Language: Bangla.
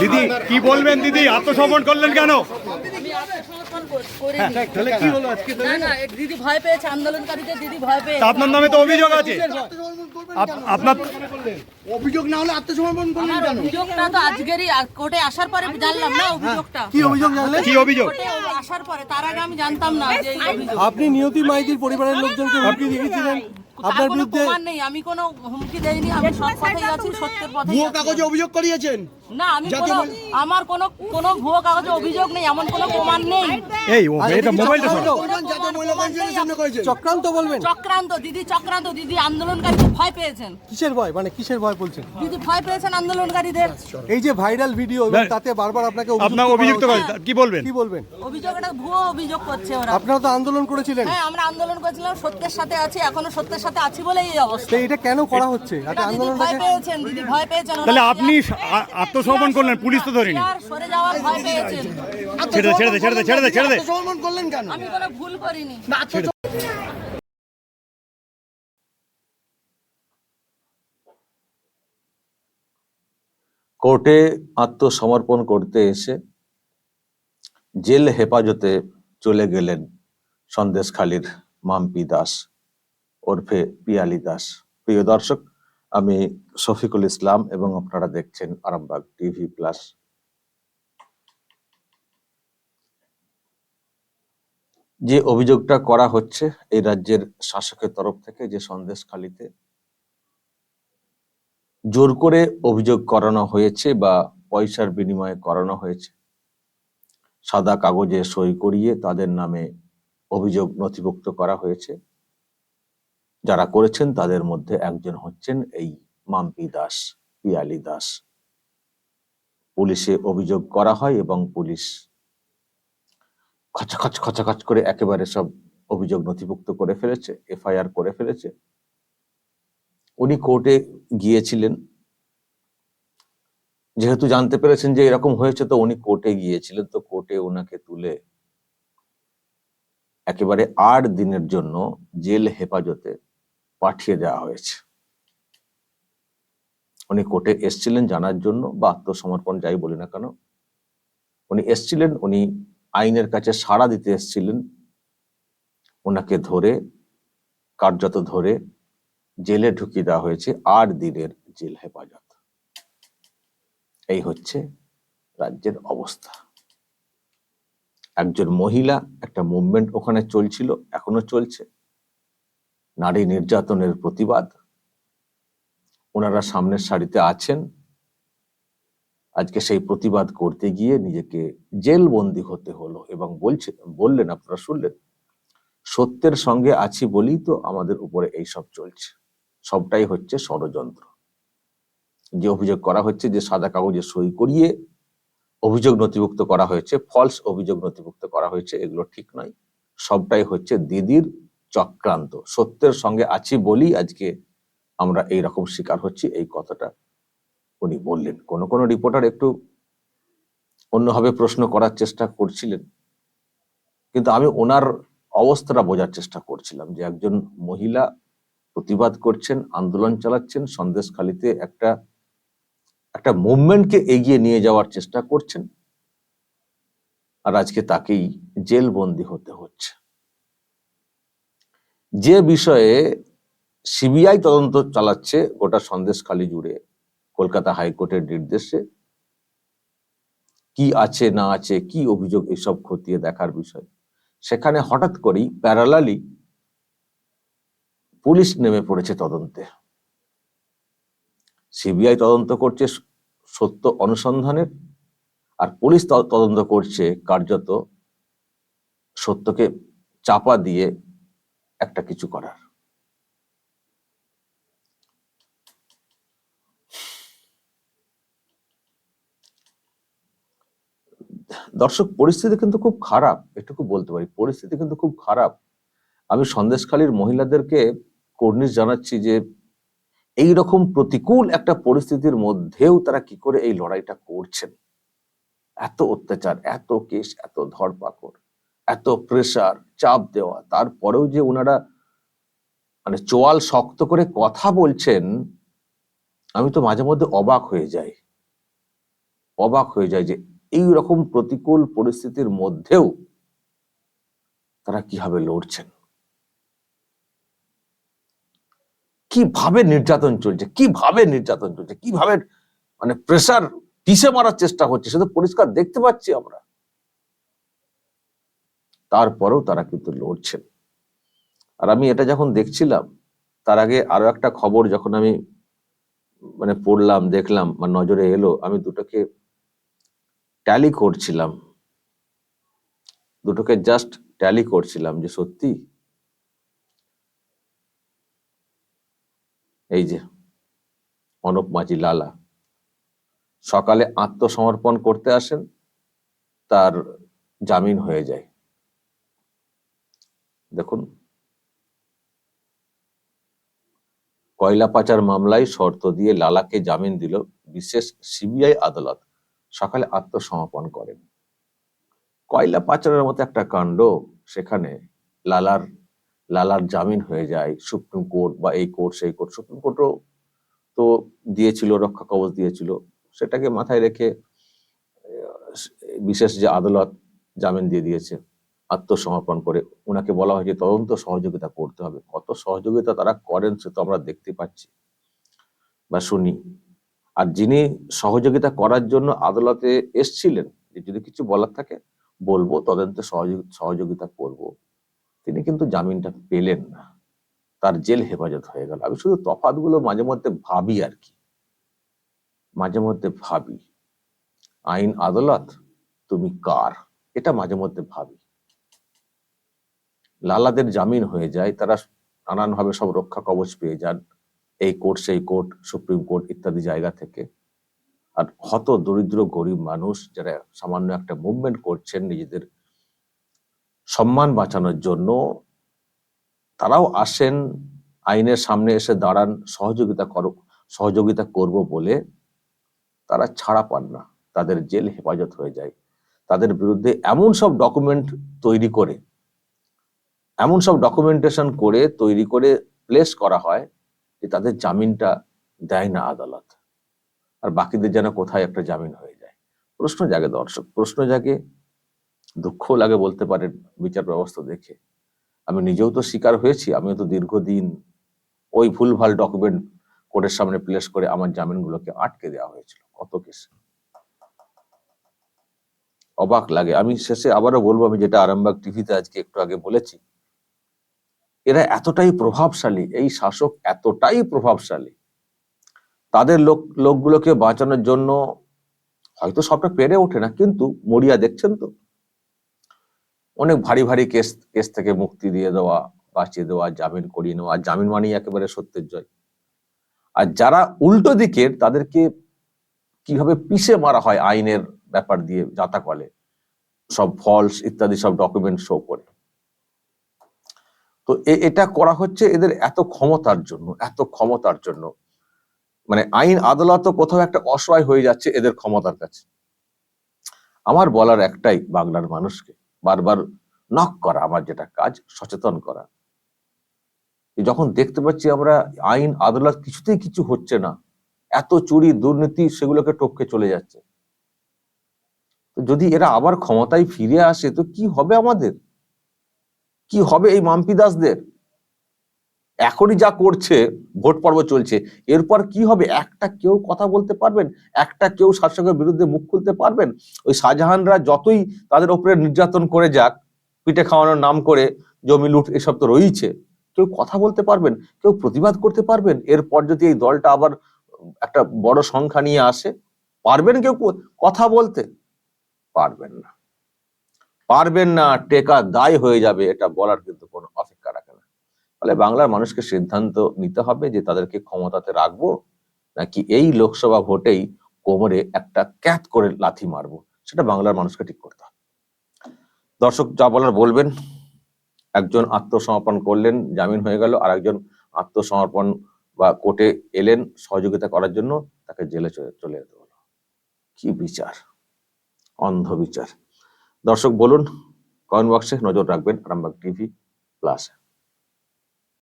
দিদি কি বলবেন দিদি? আত্মসমর্পণ করলেন কেন? দিদি ভয় আপনার নামে তো অভিযোগ আছে। আপনার অভিযোগ না হলে আত্মসমর্পণ করলেন কেন? অভিযোগটা তো আজকেরই কোর্টে আসার পরে জানলাম না অভিযোগটা। কি অভিযোগ জানলেন কি অভিযোগ? আসার পরে তার আগে আমি জানতাম না যে আপনি নিয়তি মাইতির পরিবারের লোকজনকে হুমকি দিয়েছিলেন? আপনার বিরুদ্ধে নেই আমি কোনো হুমকি দেইনি আমি সব কথাই আছি সত্যের পথে কাগজে অভিযোগ করিয়েছেন? না আমি কোনো আমার কোনো কোনো ভুয়ো কাগজে অভিযোগ নেই এমন কোনো প্রমাণ নেই। এই ও এটা মোবাইলটা চক্রান্ত বলবেন? চক্রান্ত দিদি চক্রান্ত দিদি আন্দোলনকারীদের ভয় পেয়েছেন। কিসের ভয়? মানে কিসের ভয় বলছেন? দিদি ভয় পেয়েছেন আন্দোলনকারীদের। এই যে ভাইরাল ভিডিও এবং তাতে বারবার আপনাকে অভিযুক্ত আপনার করা অভিযুক্ত কি বলবেন? কি বলবেন? অভিযোগ ভুয়ো অভিযোগ করছে ওরা। আপনারা তো আন্দোলন করেছিলেন। হ্যাঁ আমরা আন্দোলন করেছিলাম সত্যের সাথে আছি এখনও সত্যের সাথে আছি বলেই এই অবস্থা। এটা কেন করা হচ্ছে? দিদি ভয় পেয়েছেন দিদি ভয় পেয়েছেন তাহলে আপনি চেয়ার- আ- আত্মসমর্পণ করলেন পুলিশ তো ধরেনি। ছেড়ে দে ছেড়ে দে ছেড়ে দে ছেড়ে দে ছেড়ে দে। আত্মসমর্পণ করলেন কেন? আমি কোনো ভুল করিনি। কোর্টে আত্মসমর্পণ করতে এসে জেল হেফাজতে চলে গেলেন সন্দেশখালীর মাম্পি দাস ওরফে পিয়ালি দাস। প্রিয় দর্শক আমি শফিকুল ইসলাম এবং আপনারা দেখছেন আরামবাগ টিভি প্লাস। যে অভিযোগটা করা হচ্ছে এই রাজ্যের শাসকের তরফ থেকে যে সন্দেশখালীতে জোর করে অভিযোগ করানো হয়েছে বা পয়সার বিনিময়ে করানো হয়েছে, সাদা কাগজে সই করিয়ে তাদের নামে অভিযোগ নথিভুক্ত করা হয়েছে। যারা করেছেন তাদের মধ্যে একজন হচ্ছেন এই মাম্পি দাস, পিয়ালি দাস। পুলিশে অভিযোগ করা হয় এবং পুলিশ খচাখচ খচাখচ করে একেবারে সব অভিযোগ নথিভুক্ত করে ফেলেছে, এফআইআর করে ফেলেছে। উনি কোর্টে গিয়েছিলেন। যেহেতু জানতে পেরেছেন যে এরকম হয়েছে, তো উনি কোর্টে গিয়েছিলেন। তো কোর্টে ওনাকে তুলে একেবারে আট দিনের জন্য জেল হেফাজতে পাঠিয়ে দেওয়া হয়েছে। উনি কোর্টে এসছিলেন জানার জন্য বা আত্মসমর্পণ যাই বলি না কেন। উনি এসছিলেন, উনি আইনের কাছে সাড়া দিতে এসছিলেন। ওনাকে ধরে, কার্যত ধরে জেলে ঢুকিয়ে দেওয়া হয়েছে আট দিনের জেল হেফাজত। এই হচ্ছে রাজ্যের অবস্থা। একজন মহিলা, একটা মুভমেন্ট ওখানে চলছিল, এখনও চলছে। নারী নির্যাতনের প্রতিবাদ। ওনারা সামনের সারিতে আছেন। আজকে সেই প্রতিবাদ করতে গিয়ে নিজেকে জেলবন্দি হতে হলো এবং বলছে, বললেন, আপনারা শুনলেন? সত্যের সঙ্গে আছি বলেই তো আমাদের উপরে এই সব চলছে। সবটাই হচ্ছে ষড়যন্ত্র। যে অভিযোগ করা হচ্ছে যে সাদা কাগজে সই করিয়ে অভিযোগ নথিভুক্ত করা হয়েছে ফলস অভিযোগ নথিভুক্ত করা হয়েছে, এগুলো ঠিক নয়। সবটাই হচ্ছে দিদির চক্রান্ত। সত্যের সঙ্গে আছি বলেই আজকে আমরা এই রকম শিকার হচ্ছি, এই কথাটা উনি বললেন। কোন কোন রিপোর্টার একটু অন্যভাবে প্রশ্ন করার চেষ্টা করছিলেন। কিন্তু আমি ওনার অবস্থাটা বোঝার চেষ্টা করছিলাম যে একজন মহিলা প্রতিবাদ করছেন, আন্দোলন চালাচ্ছেন, সন্দেশখালিতে একটা একটা মুভমেন্টকে এগিয়ে নিয়ে যাওয়ার চেষ্টা করছেন। আর আজকে তাকেই জেলবন্দি হতে হচ্ছে। যে বিষয়ে সিবিআই তদন্ত চালাচ্ছে, গোটা সন্দেশখালি জুড়ে, কলকাতা হাইকোর্টের নির্দেশে, কি আছে, না আছে, কি অভিযোগ এসব খতিয়ে দেখার বিষয়। সেখানে হঠাৎ করেই প্যারালালি পুলিশ নেমে পড়েছে তদন্তে। সিবিআই তদন্ত করছে সত্য অনুসন্ধানের, আর পুলিশ তদন্ত করছে কার্যত সত্যকে চাপা দিয়ে একটা কিছু করার। দর্শক, পরিস্থিতি কিন্তু খুব খারাপ, এটুকু বলতে পারি। পরিস্থিতি কিন্তু খুব খারাপ। আমি সন্দেশখালীর মহিলাদেরকে কর্নিশ জানাচ্ছি যে এই রকম প্রতিকূল একটা পরিস্থিতির মধ্যেও তারা কি করে এই লড়াইটা করছেন? এত অত্যাচার, এত কেস এত ধরপাকড়। এত প্রেসার চাপ দেওয়া। তারপরেও যে ওনারা মানে চোয়াল শক্ত করে কথা বলছেন, আমি তো মাঝে মধ্যে অবাক হয়ে যাই। অবাক হয়ে যায় যে এই রকম প্রতিকূল পরিস্থিতির মধ্যেও তারা কীভাবে লড়ছেন? কীভাবে নির্যাতন চলছে? কীভাবে নির্যাতন চলছে? কীভাবে মানে প্রেশার পিষে মারার চেষ্টা হচ্ছে? সেটা পরিষ্কার দেখতে পাচ্ছি আমরা। তারপরেও তারা কিন্তু লড়ছেন। আর আমি এটা যখন দেখছিলাম, তার আগে আরও একটা খবর যখন আমি মানে পড়লাম, দেখলাম, বা নজরে এলো, আমি দুটোকে ট্যালি করছিলাম। দুটোকে জাস্ট ট্যালি করছিলাম যে সত্যি? এই যে, অনুপ মাঝি লালা। সকালে আত্মসমর্পণ করতে আসেন, তার জামিন হয়ে যায়। দেখুন, কয়লা পাচার মামলায় শর্ত দিয়ে লালাকে জামিন দিল বিশেষ সিবিআই আদালত। সকালে আত্মসমর্পণ করেন। কয়লা পাচারের মতো একটা কাণ্ড, সেখানে লালার লালার জামিন হয়ে যায় সুপ্রিম কোর্ট বা এই কোর্ট, সেই কোর্ট। সুপ্রিম কোর্টও তো দিয়েছিল, রক্ষা কবচ দিয়েছিল। সেটাকে মাথায় রেখে বিশেষ যে আদালত জামিন দিয়ে দিয়েছে। আত্মসমর্পণ করে ওনাকে বলা হয় যে তদন্ত সহযোগিতা করতে হবে। কত সহযোগিতা তারা করেন সে তো আমরা দেখতে পাচ্ছি বা শুনি। আর যিনি সহযোগিতা করার জন্য আদালতে এসছিলেন, যে যদি কিছু বলার থাকে, বলব, তদন্তে সহযোগি- সহযোগিতা করব। তিনি কিন্তু জামিনটা পেলেন না। তার জেল হেফাজত হয়ে গেল। আমি শুধু তফাৎগুলো মাঝে মধ্যে ভাবি আর কি। মাঝে মধ্যে ভাবি, আইন আদালত, তুমি কার? এটা মাঝে মধ্যে ভাবি। লালাদের জামিন হয়ে যায়, তারা নানানভাবে সব রক্ষা কবচ পেয়ে যান, এই কোর্ট, সেই কোর্ট, সুপ্রিম কোর্ট ইত্যাদি জায়গা থেকে। আর হত দরিদ্র গরিব মানুষ যারা সামান্য একটা মুভমেন্ট করছেন নিজেদের সম্মান বাঁচানোর জন্য, তারাও আসেন, আইনের সামনে এসে দাঁড়ান, সহযোগিতা কর, সহযোগিতা করব বলে তারা ছাড়া পান না। তাদের জেল হেফাজত হয়ে যায়। তাদের বিরুদ্ধে এমন সব ডকুমেন্ট তৈরি করে এমন সব ডকুমেন্টেশন করে তৈরি করে প্লেস করা হয় যে তাদের জামিনটা দেয় না আদালত। আর বাকিদের যেন কোথায় একটা জামিন হয়ে যায়। প্রশ্ন জাগে দর্শক, প্রশ্ন জাগে। দুঃখ লাগে বলতে পারেন বিচার ব্যবস্থা দেখে। আমি নিজেও তো শিকার হয়েছি, আমিও তো দীর্ঘদিন ওই ভুলভাল ডকুমেন্ট কোর্টের সামনে প্লেস করে আমার জামিনগুলোকে আটকে দেওয়া হয়েছিল। কত কেস অবাক লাগে। আমি শেষে আবারও বলব, আমি যেটা আরামবাগ টিভিতে আজকে একটু আগে বলেছি এরা এতটাই প্রভাবশালী, এই শাসক এতটাই প্রভাবশালী। তাদের লোক, লোকগুলোকে বাঁচানোর জন্য হয়তো সবটা পেরে ওঠে না, কিন্তু মরিয়া দেখছেন তো। অনেক ভারী ভারী কেস কেস থেকে মুক্তি দিয়ে দেওয়া, বাঁচিয়ে দেওয়া, জামিন করিয়ে নেওয়া, জামিন মানেই একেবারে সত্যের জয়। আর যারা উল্টো দিকের, তাদেরকে কীভাবে পিষে মারা হয় আইনের ব্যাপার দিয়ে জাতাকলে সব ফলস ইত্যাদি সব ডকুমেন্ট শো করে। তো এটা করা হচ্ছে এদের এত ক্ষমতার জন্য, এত ক্ষমতার জন্য। মানে আইন আদালত কোথাও একটা অসহায় হয়ে যাচ্ছে এদের ক্ষমতার কাছে। আমার বলার একটাই বাংলার মানুষকে, বারবার নক করা, আমার যেটা কাজ, সচেতন করা। যখন দেখতে পাচ্ছি আমরা আইন আদালত কিছুতেই কিছু হচ্ছে না, এত চুরি, দুর্নীতি, সেগুলোকে টপকে চলে যাচ্ছে। যদি এরা আবার ক্ষমতায় ফিরে আসে, তো কি হবে আমাদের? কি হবে এই মাম্পি দাসদের এখনই যা করছে, ভোট পর্ব চলছে, এরপর কি হবে? একটা কেউ কথা বলতে পারবেন? একটা কেউ শাসকের বিরুদ্ধে মুখ খুলতে পারবেন? ওই শাহজাহানরা যতই তাদের ওপরে নির্যাতন করে যাক, পিঠে খাওয়ানোর নাম করে, জমি লুট এসব তো রয়েছে কেউ কথা বলতে পারবেন? কেউ প্রতিবাদ করতে পারবেন? এরপর যদি এই দলটা আবার একটা বড় সংখ্যা নিয়ে আসে, পারবেন কেউ কথা বলতে? পারবেন না। পারবেন না, টেকা দায় হয়ে যাবে, এটা বলার কিন্তু কোনো অপেক্ষা রাখে না। ফলে বাংলার মানুষকে সিদ্ধান্ত নিতে হবে যে তাদেরকে ক্ষমতাতে রাখব নাকি এই লোকসভা ভোটেই কোমরে একটা ক্যাত করে লাথি মারবো, সেটা বাংলার মানুষকে ঠিক করতে হবে। দর্শক, যা বলার বলবেন। একজন আত্মসমর্পণ করলেন, জামিন হয়ে গেল। আর একজন আত্মসমর্পণ বা কোর্টে এলেন সহযোগিতা করার জন্য, তাকে জেলে চলে যেতে হলো। কি বিচার? অন্ধ বিচার দর্শক বলুন কমেন্ট বক্সে নজর রাখবেন আরামবাগ টিভি প্লাস।